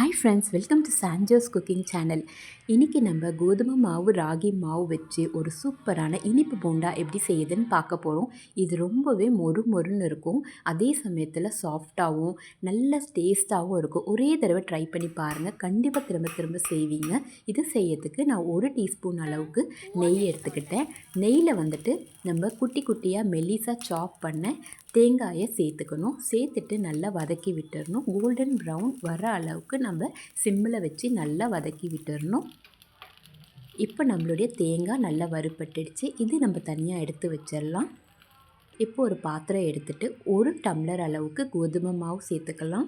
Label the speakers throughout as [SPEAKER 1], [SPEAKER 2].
[SPEAKER 1] Hi friends welcome to Sanchos cooking channel இன்றைக்கி நம்ம கோதுமை மாவு ராகி மாவு வச்சு ஒரு சூப்பரான இனிப்பு போண்டா எப்படி செய்யுதுன்னு பார்க்க போகிறோம் இது ரொம்பவே மொறு மொறுன்னு இருக்கும். அதே சமயத்தில் சாஃப்டாகவும் நல்ல டேஸ்ட்டாகவும் இருக்கும். ஒரே தடவை ட்ரை பண்ணி பாருங்கள் கண்டிப்பாக திரும்ப திரும்ப செய்வீங்க. இது செய்யறதுக்கு நான் ஒரு டீஸ்பூன் அளவுக்கு நெய் எடுத்துக்கிட்டேன். நெய்யில் வந்துட்டு நம்ம குட்டி குட்டியாக மெல்லிஸாக சாப் பண்ண தேங்காயை சேர்த்துக்கணும். சேர்த்துட்டு நல்லா வதக்கி விட்டுறணும். கோல்டன் ப்ரௌன் வர அளவுக்கு நான் நம்ம சிம்மில் வச்சு நல்லா வதக்கி விட்டுறணும். இப்போ நம்மளுடைய தேங்காய் நல்லா வறுப்பட்டுடுச்சு இது நம்ம தனியாக எடுத்து வச்சிடலாம். இப்போ ஒரு பாத்திரம் எடுத்துகிட்டு ஒரு டம்ளர் அளவுக்கு கோதுமை மாவு சேர்த்துக்கலாம்.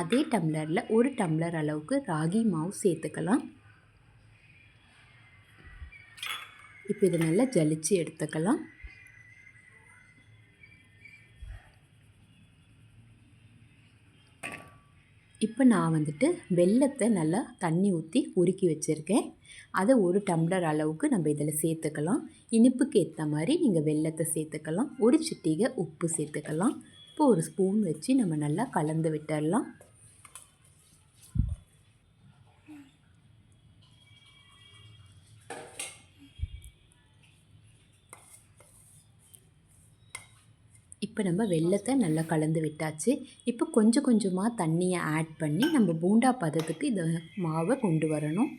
[SPEAKER 1] அதே டம்ளரில் ஒரு டம்ளர் அளவுக்கு ராகி மாவு சேர்த்துக்கலாம். இப்போ இதை நல்லா ஜலிச்சு எடுத்துக்கலாம். இப்போ நான் வந்துட்டு வெள்ளத்தை நல்லா தண்ணி ஊற்றி உருக்கி வச்சுருக்கேன். அதை ஒரு டம்ளர் அளவுக்கு நம்ம இதில் சேர்த்துக்கலாம். இனிப்புக்கு ஏற்ற மாதிரி நீங்கள் வெள்ளத்தை சேர்த்துக்கலாம். ஒரு சிட்டிகை உப்பு சேர்த்துக்கலாம். இப்போ ஒரு ஸ்பூன் வச்சு நம்ம நல்லா கலந்து விட்டுடலாம். இப்போ நம்ம வெள்ளத்தை நல்லா கலந்து விட்டாச்சு. இப்போ கொஞ்சம் கொஞ்சமாக தண்ணியை ஆட் பண்ணி நம்ம பூண்டா பதத்துக்கு இந்த மாவை கொண்டு வரணும்.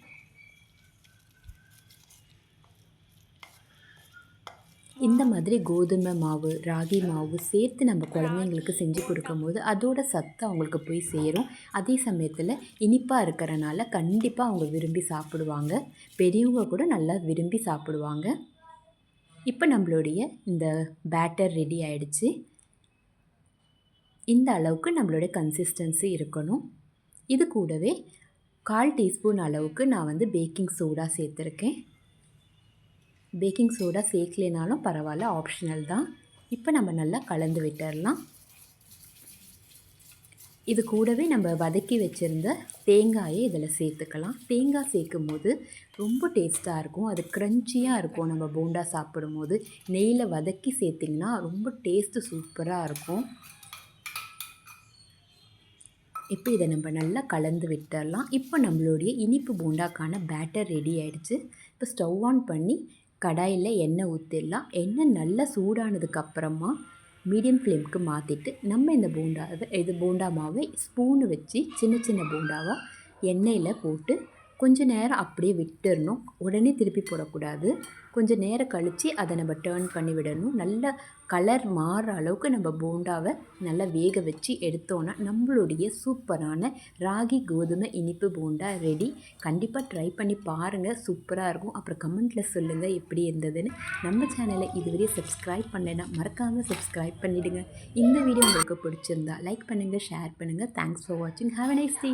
[SPEAKER 1] இந்த மாதிரி கோதுமை மாவு ராகி மாவு சேர்த்து நம்ம குழந்தைங்களுக்கு செஞ்சு கொடுக்கும்போது அதோட சத்து அவங்களுக்கு போய் சேரும். அதே சமயத்தில் இனிப்பாக இருக்கிறனால கண்டிப்பாக அவங்க விரும்பி சாப்பிடுவாங்க. பெரியவங்க கூட நல்லா விரும்பி சாப்பிடுவாங்க. இப்போ நம்மளுடைய இந்த பேட்டர் ரெடி ஆகிடுச்சு இந்த அளவுக்கு நம்மளுடைய கன்சிஸ்டன்சி இருக்கணும். இது கூடவே கால் டீஸ்பூன் அளவுக்கு நான் வந்து பேக்கிங் சோடா சேர்த்துருக்கேன். பேக்கிங் சோடா சேர்க்கலைனாலும் பரவாயில்ல ஆப்ஷனல் தான். இப்போ நம்ம நல்லா கலந்து விட்டுடலாம் இது கூடவே நம்ம வதக்கி வச்சுருந்த தேங்காயை இதில் சேர்த்துக்கலாம். தேங்காய் சேர்க்கும் போது ரொம்ப டேஸ்ட்டாக இருக்கும். அது க்ரன்ச்சியாக இருக்கும். நம்ம போண்டா சாப்பிடும் போது நெய்யில் வதக்கி சேர்த்திங்கன்னா ரொம்ப டேஸ்ட்டு சூப்பராக இருக்கும். இப்போ இதை நம்ம நல்லா கலந்து விட்டுடலாம். இப்போ நம்மளுடைய இனிப்பு போண்டாக்கான பேட்டர் ரெடி ஆகிடுச்சு இப்போ ஸ்டவ் ஆன் பண்ணி கடாயில் எண்ணெய் ஊற்றிடலாம் எண்ணெய் நல்லா சூடானதுக்கப்புறமா மீடியம் ஃப்ளேமுக்கு மாற்றிட்டு நம்ம இந்த பூண்டாவை இது போண்டா மாவை ஸ்பூனு வச்சு சின்ன சின்ன போண்டாவாக எண்ணெயில் போட்டு கொஞ்சம் நேரம் அப்படியே விட்டுடணும் உடனே திருப்பி போடக்கூடாது. கொஞ்சம் நேரம் கழித்து அதை நம்ம டேர்ன் பண்ணி விடணும். நல்ல கலர் மாறுற அளவுக்கு நம்ம போண்டாவை நல்லா வேக வச்சு எடுத்தோன்னா நம்மளுடைய சூப்பரான ராகி கோதுமை இனிப்பு போண்டா ரெடி கண்டிப்பாக ட்ரை பண்ணி பாருங்கள் சூப்பராக இருக்கும். அப்புறம் கமெண்ட்டில் சொல்லுங்கள் எப்படி இருந்ததுன்னு. நம்ம சேனலை இதுவரையும் சப்ஸ்கிரைப் பண்ணலைன்னா மறக்காமல் சப்ஸ்கிரைப் பண்ணிவிடுங்க இந்த வீடியோ உங்களுக்கு பிடிச்சிருந்தா லைக் பண்ணுங்கள் ஷேர் பண்ணுங்கள் தேங்க்ஸ் ஃபார் வாட்சிங் ஹாவ் அ நைஸ் டே